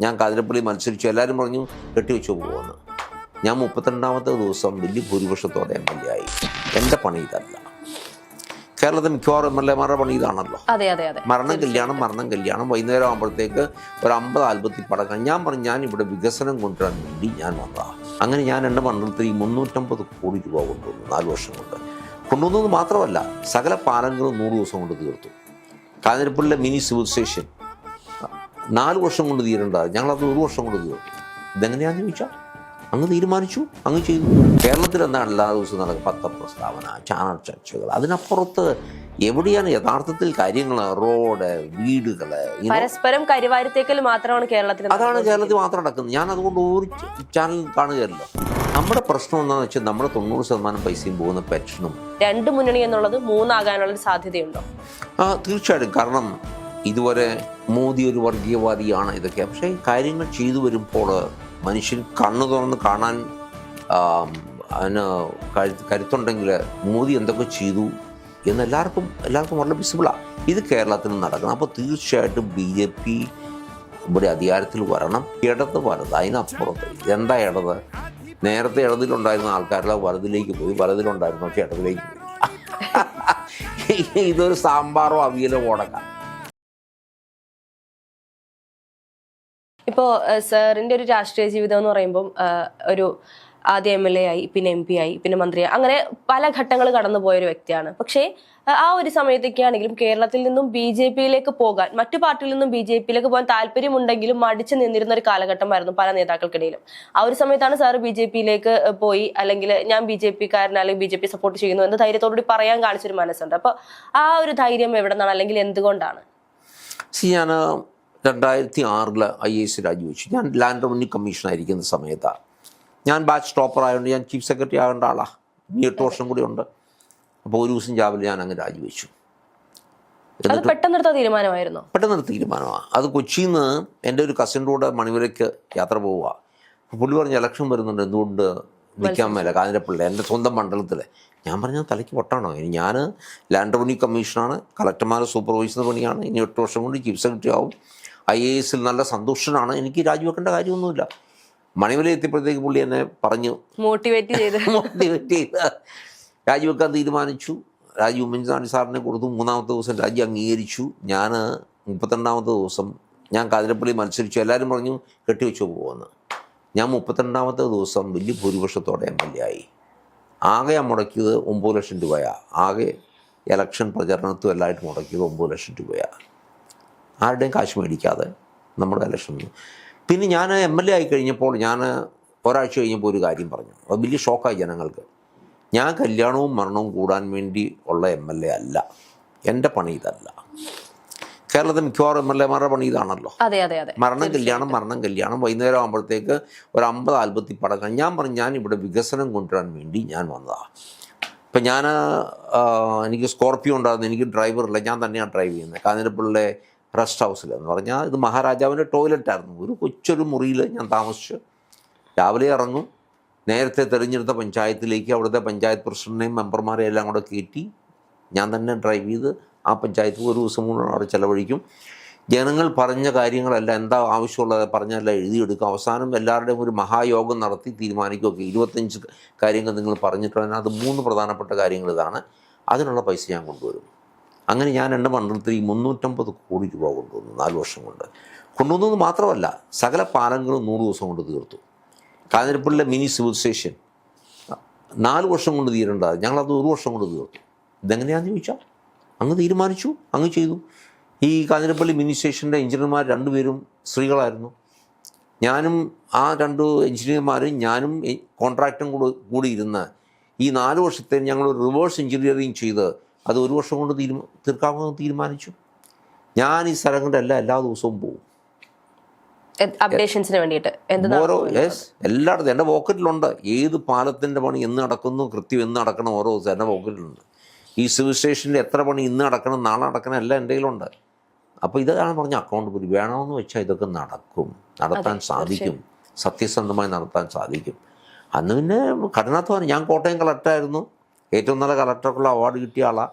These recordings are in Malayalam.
ഞാൻ കാതിരപ്പള്ളി മത്സരിച്ചു. എല്ലാവരും പറഞ്ഞു കെട്ടിവെച്ചു പോകുമെന്ന് ഞാൻ മുപ്പത്തിരണ്ടാമത്തെ ദിവസം വലിയ ഭൂരിപക്ഷത്തോടെ എം എൽ എ ആയി. എന്റെ പണി ഇതല്ല. കേരളത്തിൽ മിക്കവാറും എം എൽ എമാരുടെ പണി ഇതാണല്ലോ. മരണം കല്യാണം മരണം കല്യാണം. വൈകുന്നേരം ആകുമ്പോഴത്തേക്ക് ഒരു അമ്പത് ആൽബത്തിൽ പടക്കം. ഞാൻ പറഞ്ഞു ഞാൻ ഇവിടെ വികസനം കൊണ്ടുവരാൻ വേണ്ടി ഞാൻ വന്നതാണ് അങ്ങനെ ഞാൻ എന്റെ മണ്ഡലത്തിൽ ഈ മുന്നൂറ്റമ്പത് കോടി രൂപ കൊണ്ടുവന്നു നാല് വർഷം കൊണ്ട്. കൊണ്ടുവന്നത് മാത്രമല്ല സകല പാലങ്ങളും നൂറ് ദിവസം കൊണ്ട് തീർത്തു. കാഞ്ഞിരപ്പള്ളിയിലെ മിനി സിവിൽ സ്റ്റേഷൻ നാല് വർഷം കൊണ്ട് തീരേണ്ടത് ഞങ്ങളത് ഒരു വർഷം കൊണ്ട് തീരും. ഇതെങ്ങനെയാണെന്ന് ചോദിച്ചാൽ അങ്ങ് തീരുമാനിച്ചു അങ്ങ് ചെയ്തു. കേരളത്തിൽ എന്താണ് എല്ലാ ദിവസവും നടക്കുക പത്രപ്രസ്താവന ചാനൽ ചർച്ചകൾ? അതിനപ്പുറത്ത് എവിടെയാണ് യഥാർത്ഥത്തിൽ കാര്യങ്ങൾ? റോഡ് വീടുകൾ പരസ്പരം കരിവാരിത്തേക്കൽ മാത്രമാണ് കേരളത്തിൽ അതാണ്. കേരളത്തിൽ മാത്രം നടക്കുന്നത്. ഞാൻ അതുകൊണ്ട് ഒരു ചാനൽ കാണുകയല്ലോ. നമ്മുടെ പ്രശ്നം എന്താണെന്ന് വെച്ചാൽ നമ്മുടെ തൊണ്ണൂറ് ശതമാനം പൈസയും പോകുന്ന പെൻഷനും. രണ്ട് മുന്നണി എന്നുള്ളത് മൂന്നാകാനുള്ള സാധ്യതയുണ്ടോ? ആ തീർച്ചയായിട്ടും. കാരണം ഇതുവരെ മോദി ഒരു വർഗീയവാദിയാണ് ഇതൊക്കെ. പക്ഷേ കാര്യങ്ങൾ ചെയ്തു വരുമ്പോൾ മനുഷ്യൻ കണ്ണു തുറന്ന് കാണാൻ അതിന് കരു- കരുത്തുണ്ടെങ്കിൽ മോദി എന്തൊക്കെ ചെയ്തു എന്ന് എല്ലാവർക്കും എല്ലാവർക്കും വളരെ വിസിബിളാണ് ഇത് കേരളത്തിൽ നടക്കണം. അപ്പോൾ തീർച്ചയായിട്ടും ബി ജെ പി ഇവിടെ അധികാരത്തിൽ വരണം. ഇടത് വലത് അതിനപ്പുറത്ത് എന്താ ഇടത്? നേരത്തെ ഇടതിലുണ്ടായിരുന്ന ആൾക്കാരെല്ലാം വലതിലേക്ക് പോയി. വലതിലുണ്ടായിരുന്നൊക്കെ ഇടതിലേക്ക് പോയി ഇതൊരു സാമ്പാറോ അവിയലോ ഓടക്കാം ഇപ്പോൾ സാറിന്റെ ഒരു രാഷ്ട്രീയ ജീവിതം എന്ന് പറയുമ്പോൾ ഒരു ആദ്യ എം എൽ എ ആയി പിന്നെ എം പി ആയി പിന്നെ മന്ത്രിയായി അങ്ങനെ പല ഘട്ടങ്ങൾ കടന്നു പോയൊരു വ്യക്തിയാണ്. പക്ഷേ ആ, ഒരു സമയത്തൊക്കെയാണെങ്കിലും കേരളത്തിൽ നിന്നും ബി ജെ പിയിലേക്ക് പോകാൻ മറ്റു പാർട്ടിയിൽ നിന്നും ബി ജെ പിയിലേക്ക് പോകാൻ താല്പര്യമുണ്ടെങ്കിലും മടിച്ചു നിന്നിരുന്ന ഒരു കാലഘട്ടമായിരുന്നു പല നേതാക്കൾക്കിടയിലും. ആ ഒരു സമയത്താണ് സാർ ബി ജെ പിയിലേക്ക് പോയി അല്ലെങ്കിൽ ഞാൻ ബി ജെ പിക്കാരൻ അല്ലെങ്കിൽ ബി ജെ പി സപ്പോർട്ട് ചെയ്യുന്നു എന്ന് ധൈര്യത്തോടുകൂടി പറയാൻ കാണിച്ചൊരു മനസ്സുണ്ട്. അപ്പോൾ ആ ഒരു ധൈര്യം എവിടെ നിന്നാണ് അല്ലെങ്കിൽ എന്തുകൊണ്ടാണ്? രണ്ടായിരത്തി ആറിൽ ഐ എ എസ് രാജിവെച്ചു. ഞാൻ ലാൻഡ് റവന്യൂ കമ്മീഷനായിരിക്കുന്ന സമയത്താണ് ഞാൻ ബാച്ച് ടോപ്പർ ആയതുകൊണ്ട് ഞാൻ ചീഫ് സെക്രട്ടറി ആകേണ്ട ആളാണ് ഇനി എട്ട് വർഷം കൂടി ഉണ്ട്. അപ്പോൾ ഒരു ദിവസം രാവിലെ ഞാൻ അങ്ങ് രാജിവെച്ചു. പെട്ടെന്നെടുത്ത തീരുമാനമായിരുന്നോ? തീരുമാനമാണ് അത് കൊച്ചിയിൽ നിന്ന് എന്റെ ഒരു കസിന്റെ കൂടെ മണിവരയ്ക്ക് യാത്ര പോവുക അപ്പോൾ പുള്ളി പറഞ്ഞ ഇലക്ഷൻ വരുന്നുണ്ട്. എന്തുകൊണ്ട് നിൽക്കാൻ മേല? കാഞ്ഞിരപ്പള്ളി എന്റെ സ്വന്തം മണ്ഡലത്തിൽ ഞാൻ പറഞ്ഞ തലയ്ക്ക് പൊട്ടാണോ? ഇനി ഞാൻ ലാൻഡ് റവന്യൂ കമ്മീഷനാണ് കളക്ടർമാരെ സൂപ്പർവൈസർ പണിയാണ്. ഇനി എട്ട് വർഷം കൊണ്ട് ചീഫ് സെക്രട്ടറി ആവും. ഐ എ എസിൽ നല്ല സന്തോഷനാണ് എനിക്ക് രാജിവെക്കേണ്ട കാര്യമൊന്നുമില്ല. മണിമല എത്തിയപ്പോഴത്തേക്ക് പുള്ളി എന്നെ പറഞ്ഞു. മോട്ടിവേറ്റ് ചെയ്ത്. മോട്ടിവേറ്റ് ചെയ്ത്. രാജിവെക്കാൻ തീരുമാനിച്ചു. രാജി ഉമ്മൻചാണ്ടി സാറിനെ കൊടുത്തു. മൂന്നാമത്തെ ദിവസം രാജി അംഗീകരിച്ചു. ഞാൻ മുപ്പത്തിരണ്ടാമത്തെ ദിവസം ഞാൻ കാതിരപ്പള്ളി മത്സരിച്ചു. എല്ലാവരും പറഞ്ഞു കെട്ടിവെച്ചു പോകുമെന്ന് ഞാൻ മുപ്പത്തിരണ്ടാമത്തെ ദിവസം വലിയ ഭൂരിപക്ഷത്തോടെ എം എൽ എ ആയി. ആകെ മുടക്കിയത് ഒമ്പത് ലക്ഷം രൂപയാണ് ആകെ ഇലക്ഷൻ പ്രചരണത്തും എല്ലായിട്ട് മുടക്കിയത് ഒമ്പത് ലക്ഷം രൂപയാണ് ആരുടെയും കാശ് മേടിക്കാതെ നമ്മുടെ ഇലക്ഷൻ പിന്നെ ഞാൻ എം എൽ എ ആയി കഴിഞ്ഞപ്പോൾ ഞാൻ ഒരാഴ്ച കഴിഞ്ഞപ്പോൾ ഒരു കാര്യം പറഞ്ഞു. അത് വലിയ ഷോക്കായി ജനങ്ങൾക്ക്. ഞാൻ കല്യാണവും മരണവും കൂടാൻ വേണ്ടി ഉള്ള എം എൽ എ അല്ല. എന്റെ പണി ഇതല്ല. കേരളത്തിൽ മിക്കവാറും എം എൽ എമാരുടെ പണി ഇതാണല്ലോ. അതെ അതെ അതെ. മരണം കല്യാണം മരണം കല്യാണം. വൈകുന്നേരം ആകുമ്പോഴത്തേക്ക് ഒരു അമ്പത് ആൽബത്തിൽ പടക്കം. ഞാൻ പറഞ്ഞു ഞാൻ ഇവിടെ വികസനം കൊണ്ടുവരാൻ വേണ്ടി ഞാൻ വന്നതാണ് ഇപ്പം ഞാൻ എനിക്ക് സ്കോർപ്പിയോ ഉണ്ടായിരുന്നു. എനിക്ക് ഡ്രൈവറില്ല ഞാൻ തന്നെയാണ് ഡ്രൈവ് ചെയ്യുന്നത്. കാഞ്ഞിരപ്പള്ളിലെ റെസ്റ്റ് ഹൗസിൽ എന്ന് പറഞ്ഞാൽ ഇത് മഹാരാജാവിന്റെ ടോയ്ലറ്റായിരുന്നു. ഒരു കൊച്ചൊരു മുറിയിൽ ഞാൻ താമസിച്ചു. രാവിലെ ഇറങ്ങും. നേരത്തെ തെരഞ്ഞെടുത്ത പഞ്ചായത്തിലേക്ക് അവിടുത്തെ പഞ്ചായത്ത് പ്രസിഡന്റിനെയും മെമ്പർമാരെയും എല്ലാം കൂടെ കയറ്റി ഞാൻ തന്നെ ഡ്രൈവ് ചെയ്ത് ആ പഞ്ചായത്ത് ഒരു ദിവസം മുഴുവൻ അവിടെ ചിലവഴിക്കും. ജനങ്ങൾ പറഞ്ഞ കാര്യങ്ങളല്ല എന്താ ആവശ്യമുള്ളത് പറഞ്ഞല്ല എഴുതിയെടുക്കും. അവസാനം എല്ലാവരുടെയും ഒരു മഹായോഗം നടത്തി തീരുമാനിക്കുകയൊക്കെ. ഇരുപത്തഞ്ച് കാര്യങ്ങൾ നിങ്ങൾ പറഞ്ഞിട്ടുണ്ടെങ്കിൽ അത് മൂന്ന് പ്രധാനപ്പെട്ട കാര്യങ്ങൾ ഇതാണ്. അതിനുള്ള പൈസ ഞാൻ കൊണ്ടുവരും. അങ്ങനെ ഞാൻ എന്റെ മണ്ഡലത്തിൽ ഈ മുന്നൂറ്റമ്പത് കോടി രൂപ കൊണ്ടുവന്നു നാല് വർഷം കൊണ്ട്. കൊണ്ടുവന്നത് മാത്രമല്ല സകല പാലങ്ങളും നൂറ് ദിവസം കൊണ്ട് തീർത്തു. കാഞ്ഞിരപ്പള്ളിയിലെ മിനി സിവിൽ സ്റ്റേഷൻ. നാല് വർഷം കൊണ്ട് തീരേണ്ടത് ഞങ്ങളത് ഒരു വർഷം കൊണ്ട് തീർത്തു. ഇതെങ്ങനെയാണെന്ന് ചോദിച്ചാൽ അങ്ങ് തീരുമാനിച്ചു അങ്ങ് ചെയ്തു. ഈ കാഞ്ഞിരപ്പള്ളി മിനി സ്റ്റേഷന്റെ എഞ്ചിനീയർമാർ രണ്ടുപേരും സ്ത്രീകളായിരുന്നു. ഞാനും ആ രണ്ട് എഞ്ചിനീയർമാരും ഞാനും കോൺട്രാക്റ്റും കൂടെ കൂടി ഇരുന്ന് ഈ നാല് വർഷത്തെ ഞങ്ങൾ റിവേഴ്സ് എഞ്ചിനീയറിങ് ചെയ്ത് അത് ഒരു വർഷം കൊണ്ട് തീരുമാ തീർക്കാമെന്ന് തീരുമാനിച്ചു. ഞാൻ ഈ സ്ഥലങ്ങളുടെ എല്ലാ എല്ലാ ദിവസവും പോകും അപ്ഡേഷൻസിന് വേണ്ടിയിട്ട്. എന്ത് ഓരോ യെസ് എല്ലായിടത്തും. എന്റെ പോക്കറ്റിലുണ്ട്. ഏത് പാലത്തിന്റെ പണി എന്ന് നടക്കുന്നു കൃത്യം എന്ന് നടക്കണം ഓരോ ദിവസം എന്റെ പോക്കറ്റിലുണ്ട്. ഈ സിവിൽ സ്റ്റേഷനിൽ എത്ര പണി ഇന്ന് നടക്കണം നാളെ നടക്കണം എല്ലാം എന്റെ കയ്യിലുണ്ട്. അപ്പോൾ ഇതാണ് പറഞ്ഞ അക്കൗണ്ട് അക്കൗണ്ടബിലിറ്റി വേണമെന്ന് വെച്ചാൽ ഇതൊക്കെ നടക്കും. നടത്താൻ സാധിക്കും. സത്യസന്ധമായി നടത്താൻ സാധിക്കും. അന്ന് പിന്നെ കഠിനാധ്വാനം. ഞാൻ കോട്ടയം കളക്ടറായിരുന്നു ഏറ്റവും നല്ല കളക്ടർക്കുള്ള അവാർഡ് കിട്ടിയ ആളാണ്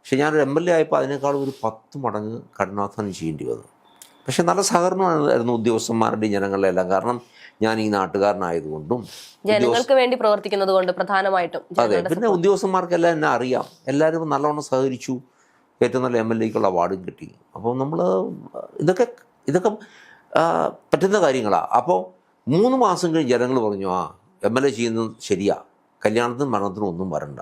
പക്ഷെ ഞാനൊരു എം എൽ എ ആയപ്പോൾ അതിനേക്കാൾ ഒരു പത്ത് മടങ്ങ് കഠിനാധ്വാനം ചെയ്യേണ്ടി വന്നു. പക്ഷെ നല്ല സഹകരണമായിരുന്നു ഉദ്യോഗസ്ഥന്മാരുടെയും ജനങ്ങളുടെ എല്ലാം. കാരണം ഞാൻ ഈ നാട്ടുകാരനായതുകൊണ്ടും ജനങ്ങൾക്ക് വേണ്ടി പ്രവർത്തിക്കുന്നത് കൊണ്ട് പ്രധാനമായിട്ടും അതെ പിന്നെ ഉദ്യോഗസ്ഥന്മാർക്കെല്ലാം എന്നെ അറിയാം. എല്ലാവരും നല്ലവണ്ണം സഹകരിച്ചു. ഏറ്റവും നല്ല എം എൽ എക്കുള്ള അവാർഡും കിട്ടി. അപ്പോൾ നമ്മൾ ഇതൊക്കെ ഇതൊക്കെ പറ്റുന്ന കാര്യങ്ങളാണ് അപ്പോൾ മൂന്ന് മാസം കഴിഞ്ഞ് ജനങ്ങൾ പറഞ്ഞു ആ എം എൽ എ ചെയ്യുന്നത് ശരിയാ. കല്യാണത്തിനും മരണത്തിനും ഒന്നും വരണ്ട.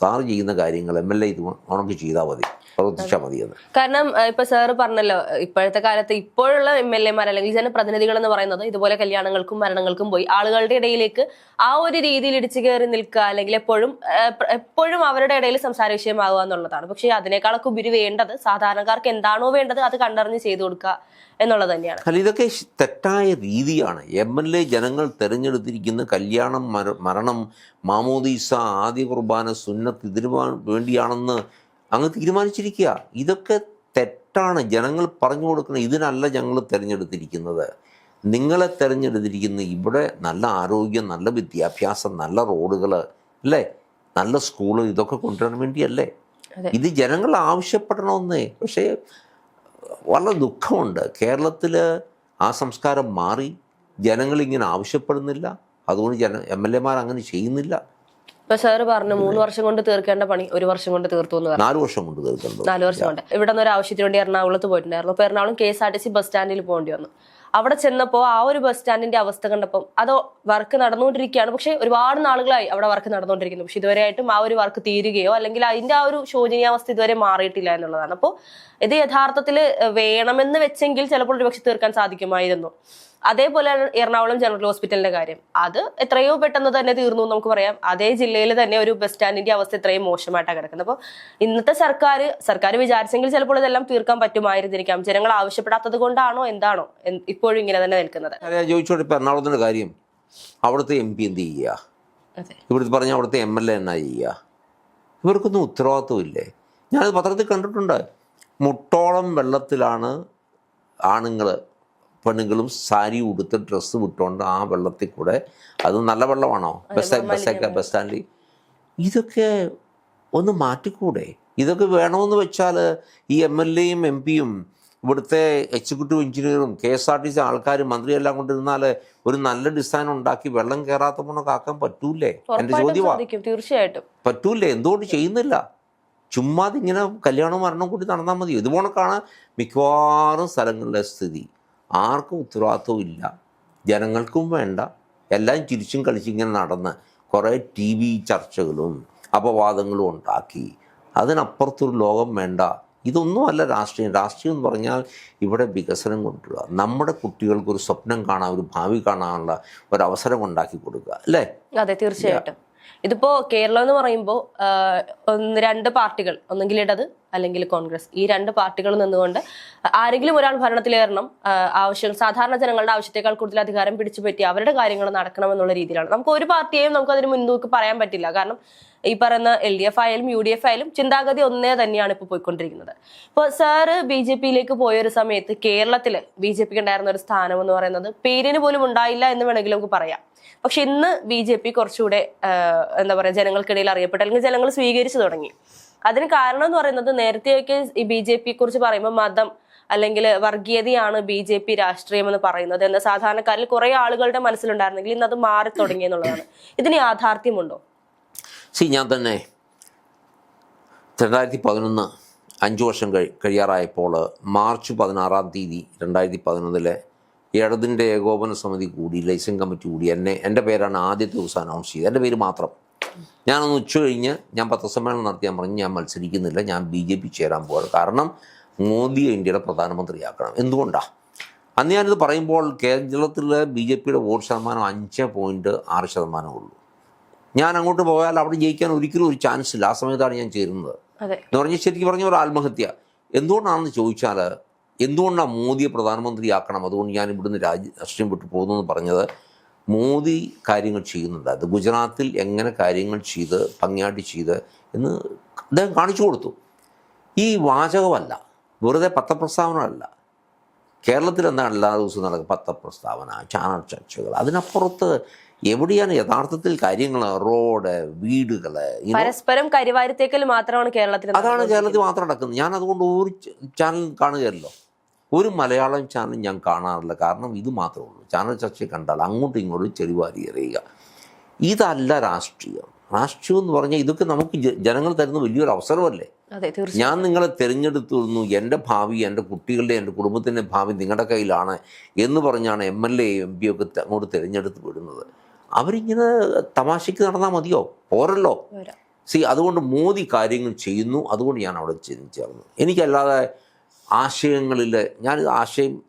സാറ് ചെയ്യുന്ന കാര്യങ്ങൾ എം എൽ എ ഇത് ഉണക്ക് ചെയ്താൽ മതി. പ്രവർത്തിച്ചാൽ മതി എന്ന് കാരണം ഇപ്പൊ സാറ് പറഞ്ഞല്ലോ ഇപ്പോഴത്തെ കാലത്ത് ഇപ്പോഴുള്ള എം എൽ എമാർ അല്ലെങ്കിൽ ജനപ്രതിനിധികൾ എന്ന് പറയുന്നത് ഇതുപോലെ കല്യാണങ്ങൾക്കും മരണങ്ങൾക്കും പോയി ആളുകളുടെ ഇടയിലേക്ക് ആ ഒരു രീതിയിൽ ഇടിച്ചു കയറി നിൽക്കുക അല്ലെങ്കിൽ എപ്പോഴും എപ്പോഴും അവരുടെ ഇടയിൽ സംസാര വിഷയമാകുക എന്നുള്ളതാണ്. പക്ഷേ അതിനേക്കാളൊക്കെ ഉപരി വേണ്ടത് സാധാരണക്കാർക്ക് എന്താണോ വേണ്ടത് അത് കണ്ടറിഞ്ഞ് ചെയ്തു കൊടുക്കുക. എന്നുള്ളത് തന്നെയാണ്. അല്ല ഇതൊക്കെ തെറ്റായ രീതിയാണ്. എം എൽ എ ജനങ്ങൾ തിരഞ്ഞെടുത്തിരിക്കുന്ന കല്യാണം മര- മരണം മാമോദീസ ആദ്യ കുർബാന സുന്നത്ത് ഇതിനു വേണ്ടിയാണെന്ന് അങ്ങ് തീരുമാനിച്ചിരിക്കുക. ഇതൊക്കെ തെറ്റാണ്. ജനങ്ങൾ പറഞ്ഞു കൊടുക്കണം ഇതിനല്ല ഞങ്ങൾ തിരഞ്ഞെടുത്തിരിക്കുന്നത്. നിങ്ങളെ തിരഞ്ഞെടുത്തിരിക്കുന്ന ഇവിടെ നല്ല ആരോഗ്യം നല്ല വിദ്യാഭ്യാസം നല്ല റോഡുകൾ അല്ലേ? നല്ല സ്കൂൾ ഇതൊക്കെ കൊണ്ടുവരാൻ വേണ്ടിയല്ലേ? ഇത് ജനങ്ങൾ ആവശ്യപ്പെടണമെന്നേ. പക്ഷേ വളരെ ദുഃഖമുണ്ട്. കേരളത്തിൽ ആ സംസ്കാരം മാറി ജനങ്ങളിങ്ങനെ ആവശ്യപ്പെടുന്നില്ല അതുകൊണ്ട് ജന എം എൽ എമാർ അങ്ങനെ ചെയ്യുന്നില്ല. ഇപ്പൊ സാറ് പറഞ്ഞു മൂന്ന് വർഷം കൊണ്ട് തീർക്കേണ്ട പണി ഒരു വർഷം കൊണ്ട് തീർത്തു എന്ന് പറഞ്ഞു. നാല് വർഷം കൊണ്ട് തീർക്കുന്നു നാല് വർഷം കൊണ്ട്. ഇവിടെ നിന്ന് ഒരു ആവശ്യത്തിന് വേണ്ടി എറണാകുളത്ത് പോയിട്ടുണ്ടായിരുന്നു. അപ്പൊ Ernakulam K S R T C bus സ്റ്റാൻഡിൽ പോകേണ്ടി വന്നു. അവിടെ ചെന്നപ്പോൾ ആ ഒരു ബസ് സ്റ്റാൻഡിന്റെ അവസ്ഥ കണ്ടപ്പം അത് വർക്ക് നടന്നുകൊണ്ടിരിക്കുകയാണ്. പക്ഷെ ഒരുപാട് നാളുകളായി അവിടെ വർക്ക് നടന്നുകൊണ്ടിരിക്കുന്നു. പക്ഷെ ഇതുവരെയായിട്ടും ആ ഒരു വർക്ക് തീരുകയോ അല്ലെങ്കിൽ അതിന്റെ ആ ഒരു ശോചനീയാവസ്ഥ ഇതുവരെ മാറിയിട്ടില്ല എന്നുള്ളതാണ്. അപ്പോൾ ഇത് യഥാർത്ഥത്തിൽ വേണമെന്ന് വെച്ചെങ്കിൽ ചിലപ്പോൾ ഒരുപക്ഷെ തീർക്കാൻ സാധിക്കുമായിരുന്നു. അതേപോലെ എറണാകുളം ജനറൽ ഹോസ്പിറ്റലിന്റെ കാര്യം. അത് എത്രയോ പെട്ടെന്ന് തന്നെ തീർന്നു നമുക്ക് പറയാം. അതേ ജില്ലയിൽ തന്നെ ഒരു ബസ് സ്റ്റാൻഡിന്റെ അവസ്ഥ ഇത്രയും മോശമായിട്ടാണ് കിടക്കുന്നത്. അപ്പോൾ ഇന്നത്തെ സർക്കാർ സർക്കാർ വിചാരിച്ചെങ്കിൽ ചിലപ്പോൾ ഇതെല്ലാം തീർക്കാൻ പറ്റുമായിരുന്നിരിക്കാം. ജനങ്ങൾ ആവശ്യപ്പെടാത്തത് കൊണ്ടാണോ എന്താണോ? ഇപ്പോഴും ഇങ്ങനെ തന്നെ നിൽക്കുന്നത്. എറണാകുളത്തിന്റെ ചോദിച്ചോട്ടെ ഇപ്പം എറണാകുളത്തിന്റെ കാര്യം. അവിടുത്തെ എം പി എന്ത് ചെയ്യുക ഇവിടുത്തെ പറഞ്ഞ അവിടുത്തെ എം എൽ എ എന്നാ ചെയ്യുക ഇവർക്കൊന്നും ഉത്തരവാദിത്വമില്ലേ ഞാനത് പത്രത്തിൽ കണ്ടിട്ടുണ്ട്. മുട്ടോളം വെള്ളത്തിലാണ് ആണുങ്ങൾ പെണ്ണുങ്ങളും സാരി ഉടുത്ത് ഡ്രസ്സ് വിട്ടുകൊണ്ട് ആ വെള്ളത്തിൽ കൂടെ അത് നല്ല വെള്ളമാണോ? ബസ് ബസ്സൊക്കെ ബസ് സ്റ്റാൻഡിൽ? ഇതൊക്കെ ഒന്ന് മാറ്റിക്കൂടെ? ഇതൊക്കെ വേണമെന്ന് വെച്ചാൽ ഈ എം എൽ എയും എം പിയും ഇവിടുത്തെ executive എഞ്ചിനീയറും K S R T C ആൾക്കാരും മന്ത്രിയെല്ലാം കൊണ്ടിരുന്നാൽ ഒരു നല്ല ഡിസൈൻ ഉണ്ടാക്കി വെള്ളം കയറാത്ത പോണൊക്കെ ആക്കാൻ പറ്റൂലേ എന്റെ ചോദ്യം ചോദ്യമാണ് തീർച്ചയായിട്ടും. പറ്റൂലേ എന്തുകൊണ്ട് ചെയ്യുന്നില്ല? ചുമ്മാതെ ഇങ്ങനെ കല്യാണവും മരണം കൂടി നടന്നാൽ മതി ഇതുപോണക്കാണ് മിക്കവാറും സ്ഥലങ്ങളിലെ സ്ഥിതി. ആർക്കും ഉത്തരവാദിത്വം ഇല്ല. ജനങ്ങൾക്കും വേണ്ട. എല്ലാം ചിരിച്ചും കളിച്ചും ഇങ്ങനെ നടന്ന് കുറേ ടി വി ചർച്ചകളും അപവാദങ്ങളും ഉണ്ടാക്കി. അതിനപ്പുറത്തൊരു ലോകം വേണ്ട. ഇതൊന്നുമല്ല രാഷ്ട്രീയം. രാഷ്ട്രീയം എന്ന് പറഞ്ഞാൽ ഇവിടെ വികസനം കൊണ്ടുവരിക നമ്മുടെ കുട്ടികൾക്ക് ഒരു സ്വപ്നം കാണാൻ ഒരു ഭാവി കാണാനുള്ള ഒരു അവസരം ഉണ്ടാക്കി കൊടുക്കുക. അല്ലേ? അതെ തീർച്ചയായിട്ടും. ഇതിപ്പോ കേരളം എന്ന് പറയുമ്പോൾ ഒന്ന് രണ്ട് പാർട്ടികൾ ഒന്നെങ്കിൽ ഇടത് അല്ലെങ്കിൽ കോൺഗ്രസ്. ഈ രണ്ട് പാർട്ടികൾ നിന്നുകൊണ്ട് ആരെങ്കിലും ഒരാൾ ഭരണത്തിലേറണം ആവശ്യം സാധാരണ ജനങ്ങളുടെ ആവശ്യത്തെക്കാൾ കൂടുതൽ അധികാരം പിടിച്ചു പറ്റി അവരുടെ കാര്യങ്ങൾ നടക്കണം എന്നുള്ള രീതിയിലാണ്. നമുക്ക് ഒരു പാർട്ടിയെയും നമുക്ക് അതിന് മുൻതൂക്കി പറയാൻ പറ്റില്ല. കാരണം ഈ പറയുന്ന എൽ ഡി എഫ് ആയാലും യു ഡി എഫ് ആയാലും ചിന്താഗതി ഒന്നേ തന്നെയാണ് ഇപ്പോൾ പോയിക്കൊണ്ടിരിക്കുന്നത്. ഇപ്പോൾ സാറ് ബി ജെ പിയിലേക്ക് പോയ ഒരു സമയത്ത് കേരളത്തിൽ ബി ജെ പിക്ക് ഉണ്ടായിരുന്ന ഒരു സ്ഥാനം എന്ന് പറയുന്നത് പേരിന് പോലും ഉണ്ടായില്ല എന്ന് വേണമെങ്കിൽ നമുക്ക് പറയാം. പക്ഷെ ഇന്ന് ബി ജെ പി കുറച്ചുകൂടെ എന്താ പറയുക ജനങ്ങൾക്കിടയിൽ അറിയപ്പെട്ടു അല്ലെങ്കിൽ ജനങ്ങൾ സ്വീകരിച്ചു തുടങ്ങി. അതിന് കാരണം എന്ന് പറയുന്നത് നേരത്തെയൊക്കെ ഈ ബി ജെ പിയെ കുറിച്ച് പറയുമ്പോൾ മതം അല്ലെങ്കിൽ വർഗീയതയാണ് ബി ജെ പി രാഷ്ട്രീയം എന്ന് പറയുന്നത് എന്ന സാധാരണക്കാരിൽ കുറെ ആളുകളുടെ മനസ്സിലുണ്ടായിരുന്നെങ്കിൽ ഇന്ന് അത് മാറി തുടങ്ങി എന്നുള്ളതാണ്. ഇതിന് യാഥാർത്ഥ്യമുണ്ടോ? സി ഞാൻ തന്നെ രണ്ടായിരത്തി പതിനൊന്ന് അഞ്ച് വർഷം കഴി കഴിയാറായപ്പോൾ മാർച്ച് പതിനാറാം തീയതി രണ്ടായിരത്തി പതിനൊന്നിലെ ഇടതിന്റെ ഏകോപന സമിതി കൂടി ലൈസൻ കമ്മിറ്റി കൂടി എന്നെ എന്റെ പേരാണ് ആദ്യത്തെ ദിവസം അനൗൺസ് ചെയ്തത് എന്റെ പേര് മാത്രം. ഞാനൊന്ന് ഉച്ച കഴിഞ്ഞ് ഞാൻ പത്രസമ്മേളനം നടത്തി ഞാൻ പറഞ്ഞു ഞാൻ മത്സരിക്കുന്നില്ല ഞാൻ ബി ജെ പി ചേരാൻ പോവാണ്. കാരണം മോദിയെ ഇന്ത്യയുടെ പ്രധാനമന്ത്രിയാക്കണം. എന്തുകൊണ്ടാണ് അന്ന് ഞാനിത് പറയുമ്പോൾ കേരളത്തിലെ ബി ജെ പിയുടെ വോട്ട് ശതമാനം അഞ്ച് പോയിന്റ് ആറ് ശതമാനമേ ഉള്ളൂ. ഞാൻ അങ്ങോട്ട് പോയാൽ അവിടെ ജയിക്കാൻ ഒരിക്കലും ഒരു ചാൻസ് ഇല്ല. ആ സമയത്താണ് ഞാൻ ചേരുന്നത്. എന്ന് പറഞ്ഞാൽ ശരിക്കും പറഞ്ഞ ഒരു ആത്മഹത്യ. എന്തുകൊണ്ടാണെന്ന് ചോദിച്ചാൽ എന്തുകൊണ്ടാണ് മോദിയെ പ്രധാനമന്ത്രിയാക്കണം? അതുകൊണ്ട് ഞാൻ ഇവിടുന്ന് രാജ്യ രാഷ്ട്രീയം വിട്ടു പോകുന്നു എന്ന് പറഞ്ഞത് മോദി കാര്യങ്ങൾ ചെയ്യുന്നുണ്ട്. അത് ഗുജറാത്തിൽ എങ്ങനെ കാര്യങ്ങൾ ചെയ്ത് ഭംഗിയാട്ടി ചെയ്ത് എന്ന് അദ്ദേഹം കാണിച്ചു കൊടുത്തു. ഈ വാചകമല്ല. വെറുതെ പത്രപ്രസ്താവന അല്ല കേരളത്തിൽ എന്താണ് എല്ലാ ദിവസവും നടക്കുക പത്രപ്രസ്താവന ചാനൽ ചർച്ചകൾ? അതിനപ്പുറത്ത് എവിടെയാണ് യഥാർത്ഥത്തിൽ കാര്യങ്ങൾ? റോഡ് വീടുകൾ പരസ്പരം കരിവാരത്തേക്കൽ മാത്രമാണ് കേരളത്തിൽ അതാണ് കേരളത്തിൽ മാത്രം നടക്കുന്നത്. ഞാൻ അതുകൊണ്ട് ഒരു ചാനൽ കാണുകയല്ലോ. ഒരു മലയാളം ചാനൽ ഞാൻ കാണാറില്ല. കാരണം ഇത് മാത്രമേ ഉള്ളൂ. ചാനൽ ചർച്ച കണ്ടാൽ അങ്ങോട്ടും ഇങ്ങോട്ടും ചെറുവാരി എറിയുക. ഇതല്ല രാഷ്ട്രീയം. രാഷ്ട്രീയം എന്ന് പറഞ്ഞാൽ ഇതൊക്കെ നമുക്ക് ജനങ്ങൾ തരുന്ന വലിയൊരു അവസരമല്ലേ? ഞാൻ നിങ്ങളെ തിരഞ്ഞെടുത്തുന്നു എന്റെ ഭാവി എന്റെ കുട്ടികളുടെ എന്റെ കുടുംബത്തിന്റെ ഭാവി നിങ്ങളുടെ കയ്യിലാണ് എന്ന് പറഞ്ഞാണ് M L A M P ഒക്കെ അങ്ങോട്ട് തിരഞ്ഞെടുത്ത് വിടുന്നത്. അവരിങ്ങനെ തമാശയ്ക്ക് നടന്നാൽ മതിയോ? പോരല്ലോ. സി അതുകൊണ്ട് മോദി കാര്യങ്ങൾ ചെയ്യുന്നു. അതുകൊണ്ട് ഞാൻ അവിടെ ചേർന്നു എനിക്കല്ലാതെ ആശയങ്ങളിൽ ഞാൻ ആശയം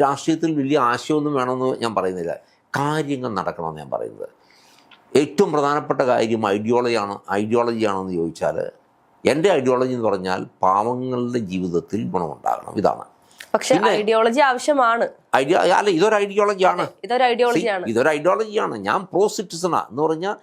രാഷ്ട്രീയത്തിൽ വലിയ ആശയമൊന്നും വേണമെന്ന് ഞാൻ പറയുന്നില്ല. കാര്യങ്ങൾ നടക്കണമെന്ന് ഞാൻ പറയുന്നത്. ഏറ്റവും പ്രധാനപ്പെട്ട കാര്യം ഐഡിയോളജിയാണ് ഐഡിയോളജിയാണെന്ന് ചോദിച്ചാൽ എന്റെ ഐഡിയോളജി എന്ന് പറഞ്ഞാൽ പാവങ്ങളുടെ ജീവിതത്തിൽ ഗുണമുണ്ടാകണം. ഇതാണ്. പക്ഷെ ഐഡിയോളജി ആവശ്യമാണ്. ഐഡിയ അല്ല ഇതൊരു ഐഡിയോളജിയാണ്. ഇതൊരു ഐഡിയോളജിയാണ്. ഇതൊരു ഐഡിയോളജിയാണ്. ഞാൻ പ്രോ സിറ്റിസണാ. എന്ന് പറഞ്ഞാൽ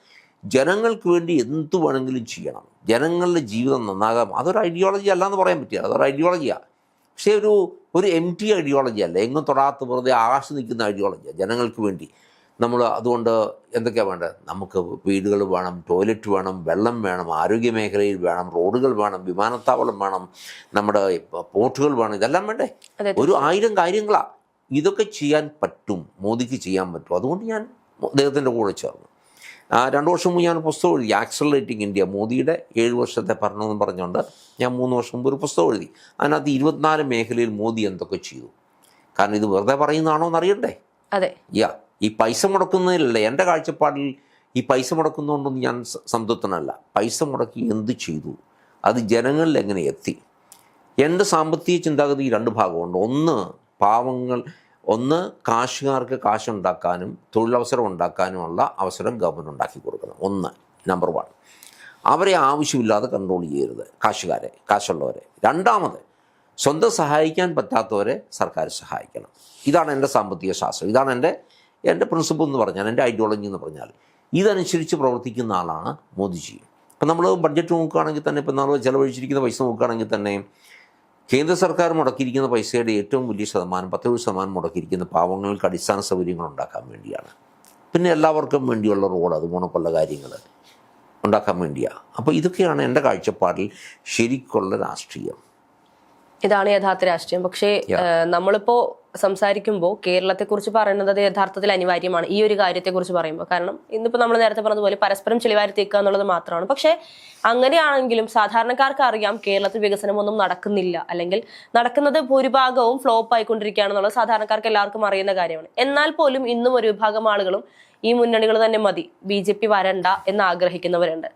ജനങ്ങൾക്ക് വേണ്ടി എന്തു വേണമെങ്കിലും ചെയ്യണം. ജനങ്ങളുടെ ജീവിതം നന്നാകാം. അതൊരു ഐഡിയോളജി അല്ല എന്ന് പറയാൻ പറ്റില്ല. അതൊരു ഐഡിയോളജിയാണ് പക്ഷേ ഒരു ഒരു എം ടി ഐഡിയോളജി അല്ല. എങ്ങും തൊടാത്ത വെറുതെ ആകാശം നിൽക്കുന്ന ഐഡിയോളജിയാണ് ജനങ്ങൾക്ക് വേണ്ടി. നമ്മൾ അതുകൊണ്ട് എന്തൊക്കെയാണ് വേണ്ടത്? നമുക്ക് വീടുകൾ വേണം ടോയ്ലറ്റ് വേണം വെള്ളം വേണം ആരോഗ്യ മേഖലയിൽ വേണം റോഡുകൾ വേണം വിമാനത്താവളം വേണം നമ്മുടെ പോർട്ടുകൾ വേണം. ഇതെല്ലാം വേണ്ടേ? ഒരു ആയിരം കാര്യങ്ങളാണ് ഇതൊക്കെ ചെയ്യാൻ പറ്റും. മോദിക്ക് ചെയ്യാൻ പറ്റും. അതുകൊണ്ട് ഞാൻ അദ്ദേഹത്തിന്റെ കൂടെ ചേർന്നു. രണ്ട് വർഷം മുമ്പ് ഞാൻ പുസ്തകം എഴുതി. ആക്സലറേറ്റിംഗ് ഇന്ത്യ മോദിയുടെ ഏഴ് വർഷത്തെ ഭരണമെന്ന് പറഞ്ഞുകൊണ്ട് ഞാൻ മൂന്ന് വർഷം മുമ്പ് ഒരു പുസ്തകം എഴുതി. അതിനകത്ത് ഇരുപത്തിനാല് മേഖലയിൽ മോദി എന്തൊക്കെ ചെയ്തു. കാരണം ഇത് വെറുതെ പറയുന്നതാണോ എന്നറിയണ്ടേ? അതെ. യാ ഈ പൈസ മുടക്കുന്നതിലല്ല. എന്റെ കാഴ്ചപ്പാടിൽ ഈ പൈസ മുടക്കുന്നതുകൊണ്ടൊന്നും ഞാൻ സംതൃപ്തനല്ല. പൈസ മുടക്കി എന്ത് ചെയ്തു? അത് ജനങ്ങളിൽ എങ്ങനെ എത്തി? എന്റെ സാമ്പത്തിക ചിന്താഗതി രണ്ട് ഭാഗമുണ്ട്. ഒന്ന് പാവങ്ങൾ ഒന്ന് കാശുകാർക്ക് കാശുണ്ടാക്കാനും തൊഴിലവസരം ഉണ്ടാക്കാനുമുള്ള അവസരം ഗവൺമെന്റ് ഉണ്ടാക്കി കൊടുക്കണം. ഒന്ന് നമ്പർ വൺ അവരെ ആവശ്യമില്ലാതെ കൺട്രോൾ ചെയ്യരുത് കാശുകാരെ കാശുള്ളവരെ. രണ്ടാമത് സ്വന്തം സഹായിക്കാൻ പറ്റാത്തവരെ സർക്കാർ സഹായിക്കണം. ഇതാണ് എന്റെ സാമ്പത്തിക ശാസ്ത്രം. ഇതാണ് എന്റെ എന്റെ പ്രിൻസിപ്പിൾ എന്ന് പറഞ്ഞാൽ എന്റെ ഐഡിയോളജി എന്ന് പറഞ്ഞാൽ. ഇതനുസരിച്ച് പ്രവർത്തിക്കുന്ന ആളാണ് മോദിജി. ഇപ്പം നമ്മൾ ബഡ്ജറ്റ് നോക്കുകയാണെങ്കിൽ തന്നെ ഇപ്പം നമ്മൾ ചിലവഴിച്ചിരിക്കുന്ന പൈസ നോക്കുകയാണെങ്കിൽ തന്നെ കേന്ദ്ര സർക്കാർ മുടക്കിയിരിക്കുന്ന പൈസയുടെ ഏറ്റവും വലിയ ശതമാനം പത്തൊരു ശതമാനം മുടക്കിയിരിക്കുന്ന പാവങ്ങൾക്ക് അടിസ്ഥാന സൗകര്യങ്ങൾ ഉണ്ടാക്കാൻ വേണ്ടിയാണ്. പിന്നെ എല്ലാവർക്കും വേണ്ടിയുള്ള റോഡ് അതുപോണക്കുള്ള കാര്യങ്ങൾ ഉണ്ടാക്കാൻ വേണ്ടിയാണ് അപ്പോൾ ഇതൊക്കെയാണ് എന്റെ കാഴ്ചപ്പാടിൽ ശരിക്കുള്ള രാഷ്ട്രീയം. ഇതാണ് യഥാർത്ഥ രാഷ്ട്രീയം. പക്ഷേ നമ്മളിപ്പോൾ നമ്മളിപ്പോ സംസാരിക്കുമ്പോൾ കേരളത്തെക്കുറിച്ച് പറയുന്നത് യഥാർത്ഥത്തിൽ അനിവാര്യമാണ്. ഈ ഒരു കാര്യത്തെക്കുറിച്ച് പറയുമ്പോൾ കാരണം ഇന്നിപ്പോൾ നമ്മൾ നേരത്തെ പറഞ്ഞതുപോലെ പരസ്പരം ചെളിവാരി തീക്കുക എന്നുള്ളത് മാത്രമാണ്. പക്ഷേ അങ്ങനെയാണെങ്കിലും സാധാരണക്കാർക്ക് അറിയാം കേരളത്തിൽ വികസനമൊന്നും നടക്കുന്നില്ല. അല്ലെങ്കിൽ നടക്കുന്നത് ഭൂരിഭാഗവും ഫ്ലോപ്പ് ആയിക്കൊണ്ടിരിക്കുകയാണെന്നുള്ളത് സാധാരണക്കാർക്ക് എല്ലാവർക്കും അറിയുന്ന കാര്യമാണ്. എന്നാൽ പോലും ഇന്നും ഒരു വിഭാഗം ആളുകളും ഈ മുന്നണികൾ തന്നെ മതി. ബി ജെ പി വരണ്ട എന്ന് ആഗ്രഹിക്കുന്നവരുണ്ട്.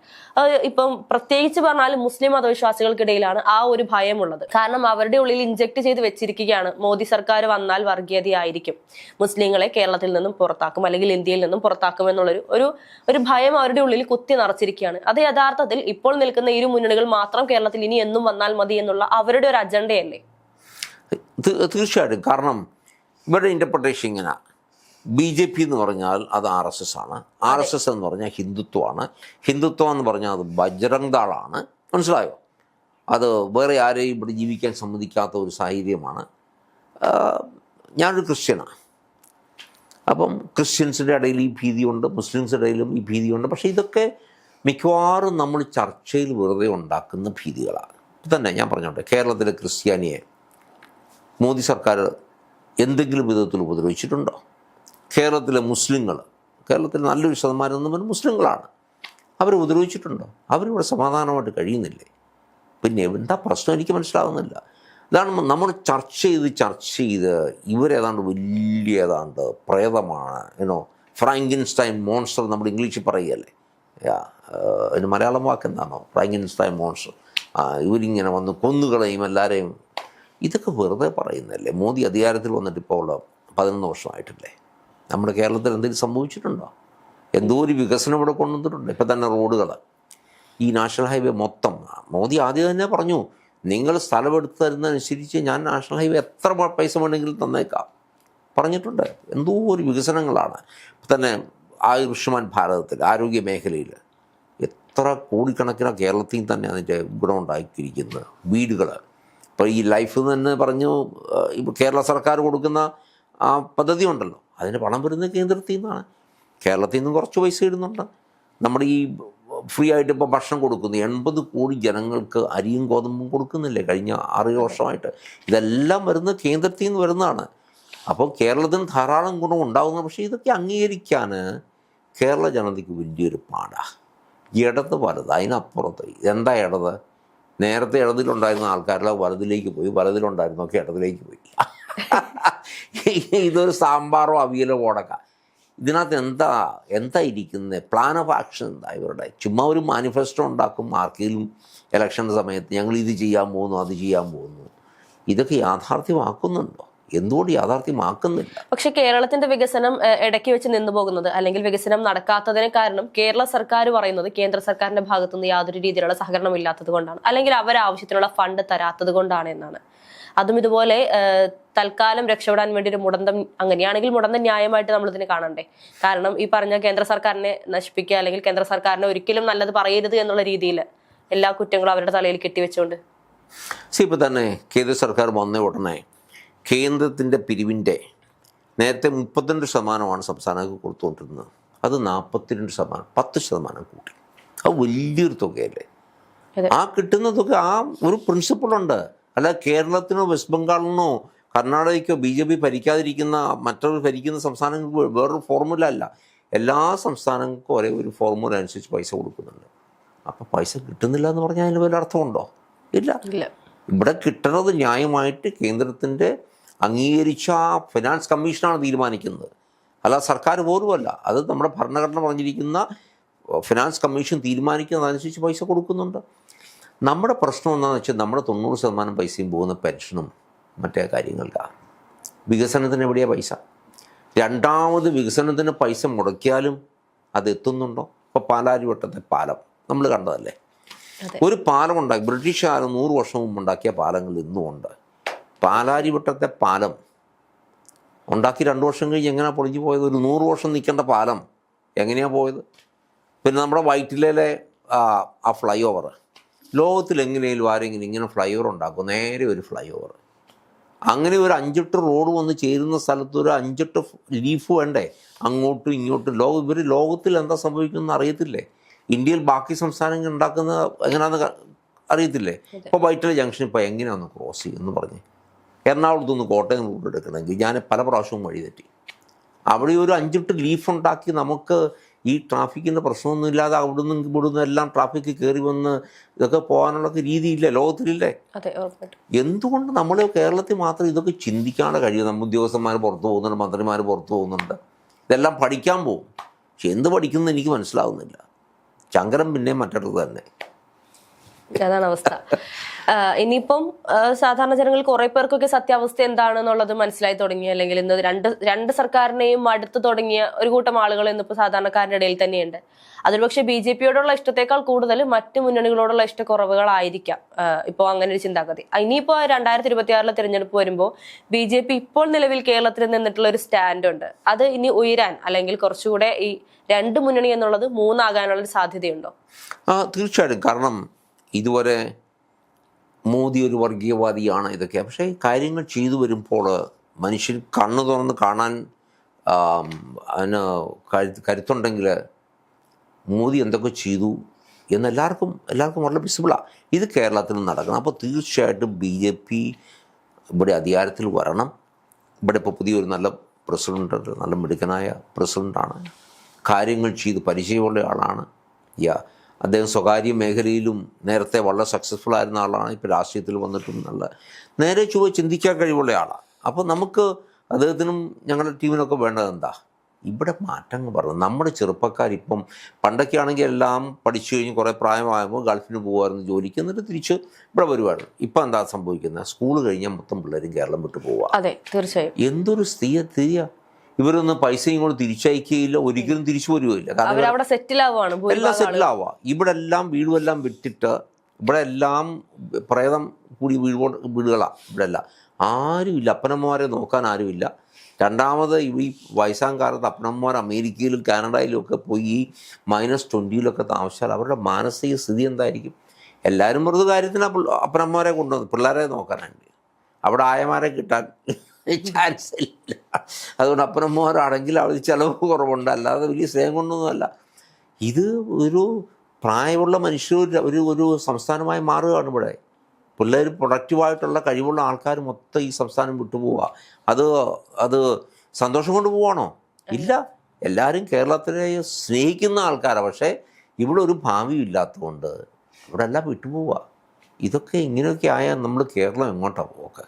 ഇപ്പം പ്രത്യേകിച്ച് പറഞ്ഞാൽ മുസ്ലിം മതവിശ്വാസികൾക്കിടയിലാണ് ആ ഒരു ഭയമുള്ളത്. കാരണം അവരുടെ ഉള്ളിൽ ഇഞ്ചക്ട് ചെയ്ത് വെച്ചിരിക്കുകയാണ്. മോദി സർക്കാർ വന്നാൽ വർഗീയതയായിരിക്കും. മുസ്ലിങ്ങളെ കേരളത്തിൽ നിന്നും പുറത്താക്കും അല്ലെങ്കിൽ ഇന്ത്യയിൽ നിന്നും പുറത്താക്കും എന്നുള്ളൊരു ഒരു ഒരു ഭയം അവരുടെ ഉള്ളിൽ കുത്തി നിറച്ചിരിക്കുകയാണ്. അത് യഥാർത്ഥത്തിൽ ഇപ്പോൾ നിൽക്കുന്ന ഇരു മുന്നണികൾ മാത്രം കേരളത്തിൽ ഇനി എന്നും വന്നാൽ മതി എന്നുള്ള അവരുടെ ഒരു അജണ്ടയല്ലേ? തീർച്ചയായിട്ടും. കാരണം ഇവരുടെ ഇന്റർപ്രിട്ടേഷൻ ഇങ്ങനെ. ബി ജെ പി എന്ന് പറഞ്ഞാൽ അത് ആർ എസ് എസ് ആണ്. ആർ എസ് എസ് എന്ന് പറഞ്ഞാൽ ഹിന്ദുത്വമാണ്. ഹിന്ദുത്വം എന്ന് പറഞ്ഞാൽ അത് ബജ്രംഗ് ദാളാണ് മനസ്സിലായോ? അത് വേറെ ആരെയും ഇവിടെ ജീവിക്കാൻ സമ്മതിക്കാത്ത ഒരു സാഹചര്യമാണ്. ഞാനൊരു ക്രിസ്ത്യനാണ് അപ്പം ക്രിസ്ത്യൻസിന്റെ ഇടയിൽ ഈ ഭീതിയുണ്ട് മുസ്ലിംസിന്റെ ഇടയിലും ഈ ഭീതിയുണ്ട്. പക്ഷേ ഇതൊക്കെ മിക്കവാറും നമ്മൾ ചർച്ചയിൽ വെറുതെ ഉണ്ടാക്കുന്ന ഭീതികളാണ്. ഇപ്പം തന്നെ ഞാൻ പറഞ്ഞോട്ടെ കേരളത്തിലെ ക്രിസ്ത്യാനിയെ മോദി സർക്കാർ എന്തെങ്കിലും വിധത്തിൽ ഉപദ്രവിച്ചിട്ടുണ്ടോ? കേരളത്തിലെ മുസ്ലിങ്ങൾ കേരളത്തിൽ നല്ലൊരു ശതമാനം എന്ന് പറഞ്ഞാൽ മുസ്ലിങ്ങളാണ്. അവർ ഉപദ്രവിച്ചിട്ടുണ്ടോ? അവരിവിടെ സമാധാനമായിട്ട് കഴിയുന്നില്ലേ? പിന്നെ എന്താ പ്രശ്നം? എനിക്ക് മനസ്സിലാകുന്നില്ല ഇതാണ് നമ്മൾ ചർച്ച ചെയ്ത് ചർച്ച ചെയ്ത് ഇവരേതാണ്ട് വലിയ ഏതാണ്ട് പ്രേതമാണ് ഏനോ ഫ്രാങ്കിൻസ്റ്റൈൻ മോൺസ്റ്റർ നമ്മൾ ഇംഗ്ലീഷിൽ പറയുകയല്ലേ? അതിന് മലയാളം വാക്ക് എന്താണോ? ഫ്രാങ്കിൻസ്റ്റൈൻ മോൺസ്റ്റർ ഇവരിങ്ങനെ വന്ന് കൊന്നുകളയും എല്ലാവരെയും ഇതൊക്കെ വെറുതെ പറയുന്നതല്ലേ? മോദി അധികാരത്തിൽ വന്നിട്ട് ഇപ്പോൾ ഉള്ള പതിനൊന്ന് വർഷമായിട്ടില്ലേ? നമ്മുടെ കേരളത്തിൽ എന്തെങ്കിലും സംഭവിച്ചിട്ടുണ്ടോ? എന്തോ ഒരു വികസനം ഇവിടെ കൊണ്ടുവന്നിട്ടുണ്ട്. ഇപ്പം തന്നെ റോഡുകൾ ഈ നാഷണൽ ഹൈവേ മൊത്തം. മോദി ആദ്യം തന്നെ പറഞ്ഞു നിങ്ങൾ സ്ഥലമെടുത്ത് തരുന്നതനുസരിച്ച് ഞാൻ നാഷണൽ ഹൈവേ എത്ര പൈസ വേണമെങ്കിലും തന്നേക്കാം. പറഞ്ഞിട്ടുണ്ട്. എന്തോ ഒരു വികസനങ്ങളാണ്. ഇപ്പം തന്നെ ആയുഷ്മാൻ ഭാരതത്തിൽ ആരോഗ്യ മേഖലയിൽ എത്ര കോടിക്കണക്കിന് കേരളത്തിൽ തന്നെ അതിന്റെ ഗുണമുണ്ടാക്കിയിരിക്കുന്നത് വീടുകൾ ഇപ്പോൾ ഈ ലൈഫ് എന്ന് തന്നെ പറഞ്ഞു ഇപ്പോൾ കേരള സർക്കാർ കൊടുക്കുന്ന ആ പദ്ധതി ഉണ്ടല്ലോ അതിന് പണം വരുന്നത് കേന്ദ്രത്തിൽ നിന്നാണ്. കേരളത്തിൽ നിന്നും കുറച്ച് പൈസ ഇടുന്നുണ്ട്. നമ്മൾ ഈ ഫ്രീ ആയിട്ട് ഇപ്പോൾ ഭക്ഷണം കൊടുക്കുന്നു. എൺപത് കോടി ജനങ്ങൾക്ക് അരിയും ഗോതമ്പും കൊടുക്കുന്നില്ലേ കഴിഞ്ഞ ആറ് വർഷമായിട്ട്. ഇതെല്ലാം വരുന്നത് കേന്ദ്രത്തിൽ നിന്ന് വരുന്നതാണ്. അപ്പോൾ കേരളത്തിന് ധാരാളം ഗുണം ഉണ്ടാകുന്നു പക്ഷേ ഇതൊക്കെ അംഗീകരിക്കാൻ കേരള ജനതയ്ക്ക് വലിയൊരു പാടാണ് ഇടത് വലത് അതിനപ്പുറത്ത് എന്താ ഇടത്? നേരത്തെ ഇടതിലുണ്ടായിരുന്ന ആൾക്കാരെല്ലാം വലതിലേക്ക് പോയി വലതിലുണ്ടായിരുന്നൊക്കെ ഇടതിലേക്ക് പോയി. ഇതൊരു സാമ്പാറോ അവിയലോ ഓടക്ക ഇതിനകത്ത് എന്താ എന്താ ഇരിക്കുന്നത് പ്ലാൻ ഓഫ് ആക്ഷൻ എന്താ ഇവരുടെ? ചുമ്മാ ഒരു മാനിഫെസ്റ്റോ ഉണ്ടാക്കും ആർക്കെങ്കിലും ഇലക്ഷൻ സമയത്ത്. ഞങ്ങൾ ഇത് ചെയ്യാൻ പോകുന്നു അത് ചെയ്യാൻ പോകുന്നു. ഇതൊക്കെ യാഥാർത്ഥ്യമാക്കുന്നുണ്ടോ? എന്തുകൊണ്ട് യാഥാർത്ഥ്യമാക്കുന്നില്ല? പക്ഷെ കേരളത്തിന്റെ വികസനം ഇടയ്ക്ക് വെച്ച് നിന്നു പോകുന്നത് അല്ലെങ്കിൽ വികസനം നടക്കാത്തതിന് കാരണം കേരള സർക്കാർ പറയുന്നത് കേന്ദ്ര സർക്കാരിന്റെ ഭാഗത്തുനിന്ന് യാതൊരു രീതിയിലുള്ള സഹകരണം ഇല്ലാത്തത് കൊണ്ടാണ്. അല്ലെങ്കിൽ അവർ ആവശ്യത്തിനുള്ള ഫണ്ട് തരാത്തത് കൊണ്ടാണ് എന്നാണ്. അതും ഇതുപോലെ തൽക്കാലം രക്ഷപ്പെടാൻ വേണ്ടി ഒരു മുടന്തം അങ്ങനെയാണെങ്കിൽ മുടന്തം ന്യായമായിട്ട് നമ്മൾ ഇതിനെ കാണണ്ടേ. കാരണം ഈ പറഞ്ഞ കേന്ദ്ര സർക്കാരിനെ നശിപ്പിക്കുക അല്ലെങ്കിൽ കേന്ദ്ര സർക്കാരിനെ ഒരിക്കലും നല്ലത് പറയരുത് എന്നുള്ള രീതിയിൽ എല്ലാ കുറ്റങ്ങളും അവരുടെ തലയിൽ കെട്ടിവെച്ചുകൊണ്ട്. സി ഇപ്പം തന്നെ കേന്ദ്ര സർക്കാർ വന്ന ഉടനെ കേന്ദ്രത്തിന്റെ പിരിവിന്റെ നേരത്തെ മുപ്പത്തിരണ്ട് ശതമാനമാണ് സംസ്ഥാനങ്ങൾക്ക് കൊടുത്തുകൊണ്ടിരുന്നത്. അത് നാൽപ്പത്തിരണ്ട് ശതമാനം പത്ത് ശതമാനം കൂട്ടി. അത് വലിയൊരു തുകയല്ലേ? ആ കിട്ടുന്ന തുക ആ ഒരു പ്രിൻസിപ്പിളുണ്ട് അല്ല കേരളത്തിനോ വെസ്റ്റ് ബംഗാളിനോ കർണാടകയ്ക്കോ ബി ജെ പി ഭരിക്കാതിരിക്കുന്ന മറ്റൊരു ഭരിക്കുന്ന സംസ്ഥാനങ്ങൾക്ക് വേറൊരു ഫോർമുല അല്ല. എല്ലാ സംസ്ഥാനങ്ങൾക്കും ഒരേ ഒരു ഫോർമുല അനുസരിച്ച് പൈസ കൊടുക്കുന്നുണ്ട്. അപ്പോൾ പൈസ കിട്ടുന്നില്ല എന്ന് പറഞ്ഞാൽ അതിന് വല്ല അർത്ഥമുണ്ടോ? ഇല്ല. ഇല്ല. ഇവിടെ കിട്ടുന്നത് ന്യായമായിട്ട് കേന്ദ്രത്തിന്റെ അംഗീകരിച്ച ഫിനാൻസ് കമ്മീഷനാണ് തീരുമാനിക്കുന്നത്. അല്ല സർക്കാർ പോലുമല്ല. അത് നമ്മുടെ ഭരണഘടന പറഞ്ഞിരിക്കുന്ന ഫിനാൻസ് കമ്മീഷൻ തീരുമാനിക്കുന്നതനുസരിച്ച് പൈസ കൊടുക്കുന്നുണ്ട്. നമ്മുടെ പ്രശ്നം എന്താണെന്ന് വെച്ചാൽ നമ്മുടെ തൊണ്ണൂറ് ശതമാനം പൈസയും പോകുന്ന പെൻഷനും മറ്റേ കാര്യങ്ങൾക്കാണ് വികസനത്തിന് എവിടെയാണ് പൈസ? രണ്ടാമത് വികസനത്തിന് പൈസ മുടക്കിയാലും അത് എത്തുന്നുണ്ടോ? ഇപ്പോൾ പാലാരിവട്ടത്തെ പാലം. നമ്മൾ കണ്ടതല്ലേ. ഒരു പാലം ഉണ്ടാക്കി ബ്രിട്ടീഷുകാർ നൂറ് വർഷം മുമ്പ് ഉണ്ടാക്കിയ പാലങ്ങൾ ഇന്നും ഉണ്ട് പാലാരിവട്ടത്തെ പാലം ഉണ്ടാക്കി രണ്ട് വർഷം കഴിഞ്ഞ് എങ്ങനെയാണ് പൊളിഞ്ഞു പോയത്? ഒരു നൂറ് വർഷം നിൽക്കേണ്ട പാലം എങ്ങനെയാണ് പോയത്? പിന്നെ നമ്മുടെ വൈറ്റിലയിലെ ആ, ആ ഫ്ലൈ ഓവർ ലോകത്തിൽ എങ്ങനെയും ആരെങ്കിലും ഇങ്ങനെ ഫ്ലൈ ഓവർ ഉണ്ടാക്കും. നേരെ ഒരു ഫ്ലൈ ഓവർ അങ്ങനെ ഒരു അഞ്ചെട്ട് റോഡ് വന്ന് ചേരുന്ന സ്ഥലത്ത് ഒരു അഞ്ചെട്ട് ലീഫ് വേണ്ടേ? അങ്ങോട്ടും ഇങ്ങോട്ടും. ലോകം ഇവർ ലോകത്തിൽ എന്താ സംഭവിക്കുന്നത് അറിയത്തില്ലേ? ഇന്ത്യയിൽ ബാക്കി സംസ്ഥാനങ്ങൾ ഉണ്ടാക്കുന്ന എങ്ങനെയാണെന്ന് അറിയത്തില്ലേ? ഇപ്പോൾ വൈറ്റല ജംഗ്ഷൻ ഇപ്പോൾ എങ്ങനെയാണെന്ന് ക്രോസ് ചെയ്യുമെന്ന് പറഞ്ഞ്. എറണാകുളത്ത് നിന്ന് കോട്ടയം റൂട്ട് എടുക്കണമെങ്കിൽ ഞാൻ പല പ്രാവശ്യവും വഴി തെറ്റി അവിടെ ഒരു അഞ്ചെട്ട് ലീഫ് ഉണ്ടാക്കി നമുക്ക് ഈ ട്രാഫിക്കിന്റെ പ്രശ്നമൊന്നും ഇല്ലാതെ അവിടുന്ന് ഇവിടുന്ന് എല്ലാം ട്രാഫിക്ക് കയറി വന്ന് ഇതൊക്കെ പോകാനുള്ള രീതിയില്ല ലോകത്തിലില്ലേ? എന്തുകൊണ്ട് നമ്മൾ കേരളത്തിൽ മാത്രം ഇതൊക്കെ ചിന്തിക്കാതെ കഴിയും നമ്മൾ ഉദ്യോഗസ്ഥന്മാർ പുറത്തു പോകുന്നുണ്ട് മന്ത്രിമാർ പുറത്തു പോകുന്നുണ്ട്. ഇതെല്ലാം പഠിക്കാൻ പോകും. പക്ഷെ എന്ത് പഠിക്കുന്നത് എനിക്ക് മനസ്സിലാവുന്നില്ല. ശങ്കരൻ പിന്നെ മറ്റിടത്ത് തന്നെ. അതാണ് അവസ്ഥ. ഇനിയിപ്പം സാധാരണ ജനങ്ങൾ കുറെ പേർക്കൊക്കെ സത്യാവസ്ഥ എന്താണെന്നുള്ളത് മനസ്സിലായി തുടങ്ങി. അല്ലെങ്കിൽ ഇന്ന് രണ്ട് രണ്ട് സർക്കാരിനെയും അടുത്ത് തുടങ്ങിയ ഒരു കൂട്ടം ആളുകൾ ഇന്നിപ്പോൾ സാധാരണക്കാരുടെ ഇടയിൽ തന്നെയുണ്ട്. അതിൽ പക്ഷേ ബി ജെ പിയോടുള്ള ഇഷ്ടത്തെക്കാൾ കൂടുതൽ മറ്റു മുന്നണികളോടുള്ള ഇഷ്ടക്കുറവുകളായിരിക്കാം. ഇപ്പോൾ അങ്ങനെ ഒരു ചിന്താഗതി. ഇനിയിപ്പോൾ രണ്ടായിരത്തി ഇരുപത്തി ആറിലെ തിരഞ്ഞെടുപ്പ് വരുമ്പോൾ ബി ജെ പി ഇപ്പോൾ നിലവിൽ കേരളത്തിൽ നിന്നിട്ടുള്ള ഒരു സ്റ്റാൻഡ് ഉണ്ട് അത് ഇനി ഉയരാൻ അല്ലെങ്കിൽ കുറച്ചുകൂടെ ഈ രണ്ട് മുന്നണി എന്നുള്ളത് മൂന്നാകാനുള്ള സാധ്യതയുണ്ടോ? തീർച്ചയായിട്ടും. കാരണം ഇതുവരെ മോദി ഒരു വർഗീയവാദിയാണ് ഇതൊക്കെ. പക്ഷേ കാര്യങ്ങൾ ചെയ്തു വരുമ്പോൾ മനുഷ്യൻ കണ്ണു തുറന്ന് കാണാൻ അതിന് കരുത്തുണ്ടെങ്കിൽ മോദി എന്തൊക്കെ ചെയ്തു എന്നെല്ലാവർക്കും എല്ലാവർക്കും വളരെ വിസിബിളാണ് ഇത് കേരളത്തിൽ നടക്കണം. അപ്പോൾ തീർച്ചയായിട്ടും ബി ജെ പി ഇവിടെ അധികാരത്തിൽ വരണം. ഇവിടെ ഇപ്പോൾ പുതിയൊരു നല്ല പ്രസിഡന്റ് നല്ല മിടുക്കനായ പ്രസിഡന്റാണ് കാര്യങ്ങൾ ചെയ്ത് പരിചയമുള്ള ആളാണ്. യാ അദ്ദേഹം സ്വകാര്യ മേഖലയിലും നേരത്തെ വളരെ സക്സസ്ഫുൾ ആയിരുന്ന ആളാണ് ഇപ്പോൾ രാഷ്ട്രീയത്തിൽ വന്നിട്ടും നല്ല നേരെ ചുവ ചിന്തിക്കാൻ കഴിവുള്ള ആളാണ് അപ്പോൾ നമുക്ക് അദ്ദേഹത്തിനും ഞങ്ങളുടെ ടീമിനൊക്കെ വേണ്ടത് എന്താ? ഇവിടെ മാറ്റങ്ങൾ പറഞ്ഞു നമ്മുടെ ചെറുപ്പക്കാരിപ്പം പണ്ടൊക്കെ ആണെങ്കിൽ എല്ലാം പഠിച്ചു കഴിഞ്ഞ് കുറേ പ്രായമാകുമ്പോൾ ഗൾഫിന് പോകുമായിരുന്നു ജോലിക്ക് എന്നിട്ട് തിരിച്ച് ഇവിടെ വരുവായിരുന്നു. ഇപ്പം എന്താ സംഭവിക്കുന്നത്? സ്കൂൾ കഴിഞ്ഞാൽ മൊത്തം പിള്ളേരും കേരളം വിട്ടു പോവുക അതെ തീർച്ചയായും. എന്തൊരു സ്ഥിതി സ്ഥിതിയാ ഇവരൊന്നും പൈസയും കൂടെ തിരിച്ചയക്കുകയില്ല ഒരിക്കലും തിരിച്ചു വരുകയില്ല കാരണം സെറ്റിൽ ആവുകയാണ് എല്ലാം സെറ്റിൽ ആവുക ഇവിടെ എല്ലാം വീടും വിട്ടിട്ട് ഇവിടെ എല്ലാം പ്രേതം കൂടി വീട് വീടുകളാണ് ഇവിടെ എല്ലാം ആരുമില്ല അപ്പനമ്മമാരെ നോക്കാൻ ആരുമില്ല. രണ്ടാമത് ഈ വയസ്സാം കാലത്ത് അപ്പനമ്മമാർ അമേരിക്കയിലും കാനഡയിലും ഒക്കെ പോയി ഈ മൈനസ് ട്വന്റിയിലൊക്കെ താമസിച്ചാൽ അവരുടെ മാനസിക സ്ഥിതി എന്തായിരിക്കും? എല്ലാവരും വെറുതെ കാര്യത്തിന് അപ്പനമ്മമാരെ കൊണ്ടുവന്നു പിള്ളേരെ നോക്കാനാണ് അവിടെ ആയമാരെ കിട്ടാൻ ചാൻസ് ഇല്ല. അതുകൊണ്ട് അപ്പനമ്മമാരാണെങ്കിൽ അവർ ചിലവ് കുറവുണ്ട്. അല്ലാതെ വലിയ സ്നേഹം കൊണ്ടൊന്നുമല്ല. ഇത് ഒരു പ്രായമുള്ള മനുഷ്യർ ഒരു ഒരു സംസ്ഥാനമായി മാറുകയാണ് ഇവിടെ. പിള്ളേർ പ്രൊഡക്റ്റീവായിട്ടുള്ള കഴിവുള്ള ആൾക്കാർ മൊത്തം ഈ സംസ്ഥാനം വിട്ടുപോവുക. അത് അത് സന്തോഷം കൊണ്ട് പോവാണോ? ഇല്ല. എല്ലാവരും കേരളത്തിനെ സ്നേഹിക്കുന്ന ആൾക്കാരാണ് പക്ഷേ ഇവിടെ ഒരു ഭാവി ഇല്ലാത്തതുകൊണ്ട് ഇവിടെ എല്ലാം വിട്ടുപോവുക. ഇതൊക്കെ ഇങ്ങനെയൊക്കെ ആയാൽ നമ്മൾ കേരളം എങ്ങോട്ടാണ് പോക്ക്